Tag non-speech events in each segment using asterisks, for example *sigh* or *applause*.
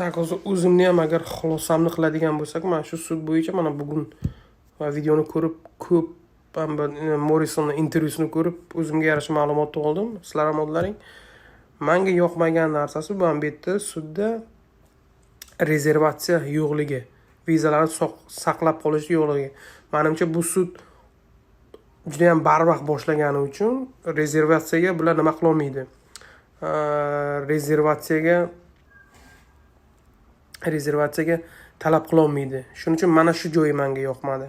так hozir o'zimni ham agar xulosamni qiladigan bo'lsak mana shu sud bo'yicha mana bugun va videoni ko'rib ko'p man bir, e, morisonni intervyusini ko'rib o'zimga yarasha ma'lumotni oldim sizlar ham oldilaring manga yoqmagan narsasi bu ham bu yerda sudda rezervatsiya yo'qligi vizalarni saqlab qolish yo'qligi. Manimcha bu sud judayam barvaqt boshlagani uchun rezervatsiyaga bular nima qilolmaydi? Rezervatsiyaga rezervatsiyaga talab qilolmaydi. Shuning uchun mana shu joyi manga yoqmadi.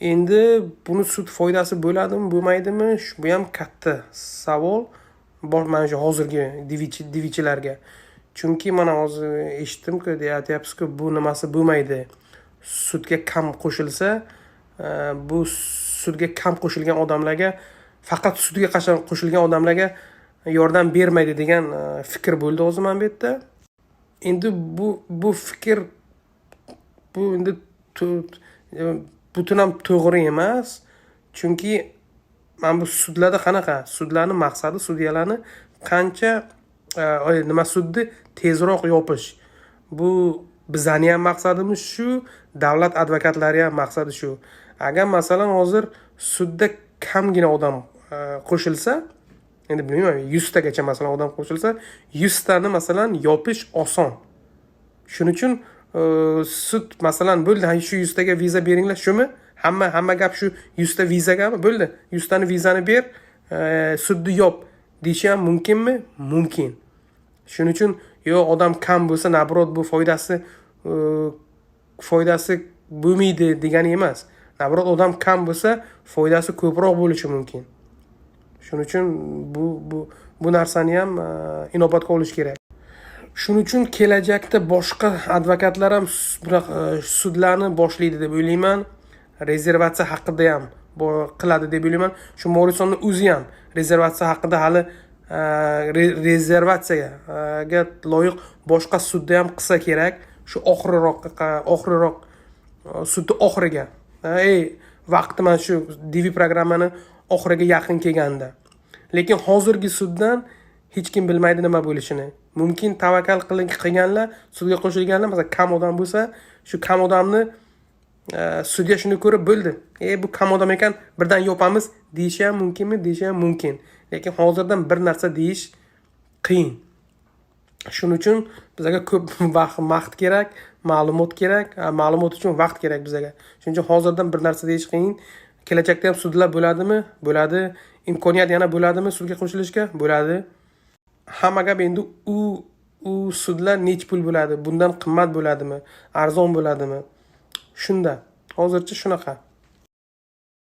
Endi buni sud foydasi bo'ladimi bo'lmaydimi bu ham katta savol. Bor mana shu hozirgi divichi divichilarga. Chunki mana hozir eshitdimku aytyapsizku bu nimasi bo'lmaydi. Sudga kam qo'shilsa e, bu sudga kam qo'shilgan odamlarga faqat sudga qachon qo'shilgan odamlarga yordam bermaydi degan e, fikr bo'ldi hozir mana bu yerda. Endi bu bu fikr bu endi e, butun ham to'g'ri emas. Chunki mana bu sudlarda qanaqa? Sudlarni maqsadi sudyalarni qancha e, nima sudni tezroq yopish. Bu bizani ham maqsadimiz shu davlat advokatlari ham maqsadi shu. Agar masalan hozir sudda kamgina odam e, qo'shilsa endi bilmayman yuztagacha masalan odam qo'shilsa yuztani masalan yopish oson. Shuning uchun e, sud masalan bo'ldi shu yuztaga viza beringlar shumi? Hamma hamma gap shu yuzta vizagami bo'ldi. Yuztani vizani ber e, sudni yop deyishi ham mumkinmi? Mumkin. Shuning uchun yo odam kam bo'lsa наоборот bu foydasi e, foydasi bo'lmaydi degani emas. Наоборот odam kam bo'lsa foydasi ko'proq bo'lishi mumkin. Shuning uchun bu bu bu narsani ham e, inobatga olish kerak. Shuning uchun kelajakda boshqa advokatlar ham bunaqa e, sudlarni boshlaydi deb o'ylayman. Rezervatsiya haqida ham qiladi deb o'ylayman. Shu morisonni o'zi ham rezervatsiya haqida hali e, rezervatsiyaga loyiq boshqa sudda ham qilsa kerak. Shu oxiriroq oxiriroq sudni oxiriga. Ey vaqti mana shu dv programmani oxiriga yaqin kelganda. Lekin hozirgi suddan hech kim bilmaydi nima bo'lishini. Mumkin tavakkal qilganlar sudga qo'shilganlar masalan kam odam bo'lsa shu kam odamni e, sudya shuni ko'rib bo'ldi. E bu kam odam ekan birdan yopamiz deyishi ham mumkinmi? Deyishi ham mumkin. Lekin hozirdan bir narsa deyish qiyin. Shuning uchun bizaga ko'p *laughs* vaqt kerak ma'lumot kerak ma'lumot uchun vaqt kerak bizaga shuning uchun hozirdan bir narsa deyish qiyin. Kelajakda ham sudlar bo'ladimi? Bo'ladi. İmkoniyat yana bo'ladimi sudga qo'shilishga? Bo'ladi. Hamma gap endi u u sudlar nechi pul bo'ladi? Bundan qimmat bo'ladimi? Arzon bo'ladimi? Shunda. Hozircha shunaqa